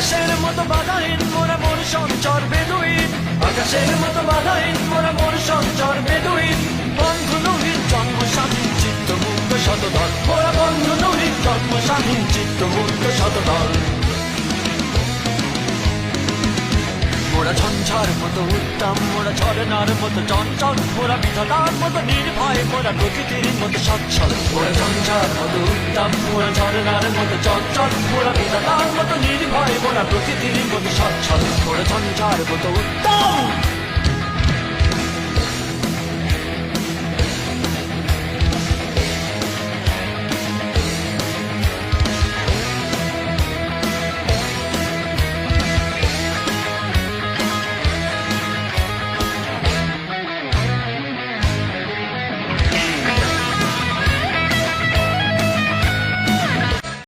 আকাশের মতো বাধাহীন, মোরা মন সঞ্চর বেদুইন। আকাশের মতো বাধাহীন, মোরা মন সঞ্চর বেদুইন। বন্ধু নহিন জন্ম স্বাধীন চিত্ত মুক্ত শতদল মোরা বন্ধু নহিন জন্ম স্বাধীন চিত্ত মুক্ত মোরা ঝঞ্ঝার মতো উত্তম মোরা ঝরনার মতো চঞ্চল মোরা বিধাতার মতো নির্ভয় মোরা প্রকৃতির মতো সচ্ছল। মোরা ঝঞ্ঝার মতো উত্তম মোরা ঝরনার মতো চঞ্চল মোরা বিধাতার মতো নির্ভয় মোরা প্রকৃতির মতো সচ্ছল। মোরা ঝঞ্ঝার মতো উত্তম।